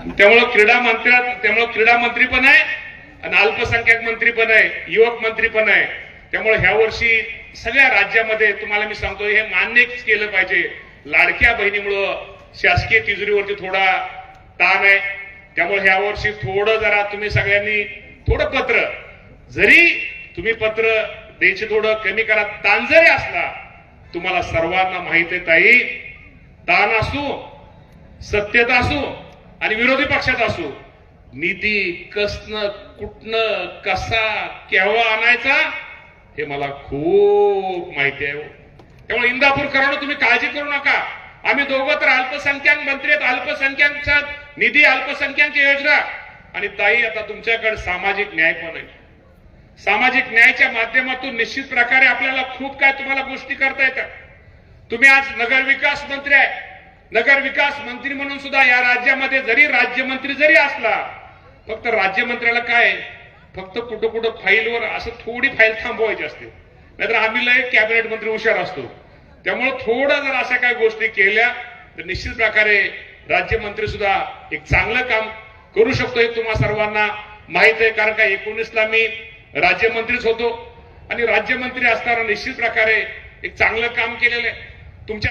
आणि त्यामुळं क्रीडा मंत्री त्यामुळं क्रीडा मंत्री पण आहे आणि अल्पसंख्याक मंत्री पण आहे युवक मंत्री पण आहे. त्यामुळे ह्या वर्षी सगळ्या राज्यामध्ये तुम्हाला मी सांगतो हे मान्य केलं पाहिजे. लाडक्या बहिणीमुळं शासकीय तिजोरीवरती थोडा ताण आहे. त्यामुळे ह्या वर्षी थोडं जरा तुम्ही सगळ्यांनी थोडं पत्र जरी तुम्ही पत्र द्यायचे थोडं कमी करा ताण जरी असला तुम्हाला सर्वांना माहीत आहे ताई ताण असू सत्यता असू आणि विरोधी पक्षात असू. निधी कसनं कुठनं कसा केव्हा आणायचा हे मला खूप माहिती आहे हो. त्यामुळे इंदापूर करणं तुम्ही काळजी करू नका. आम्ही दोघं तर अल्पसंख्याक मंत्री आहेत. अल्पसंख्याकचा निधी अल्पसंख्याक योजना. आणि ताई आता तुमच्याकडे सामाजिक न्याय पण आहे. सामाजिक न्यायाच्या माध्यमातून निश्चित प्रकारे आपल्याला खूप काय तुम्हाला गोष्टी करता येतात. तुम्ही आज नगर विकास मंत्री आहे. नगर विकास मंत्री म्हणून सुद्धा या राज्यामध्ये जरी राज्यमंत्री जरी असला फक्त राज्यमंत्र्याला काय? फक्त कुठं कुठं फाईलवर असं थोडी फाईल थांबवायची असते. नाहीतर आम्ही लय कॅबिनेट मंत्री हुशार असतो. त्यामुळे थोडं जर अशा काही गोष्टी केल्या तर निश्चित प्रकारे राज्यमंत्री सुद्धा एक चांगलं काम करू शकतो हे तुम्हा सर्वांना माहीत आहे. कारण का एकोणीसला मी राज्यमंत्रीच होतो. आणि राज्यमंत्री असताना निश्चित प्रकारे एक चांगलं काम केलेलं आहे. तुमच्या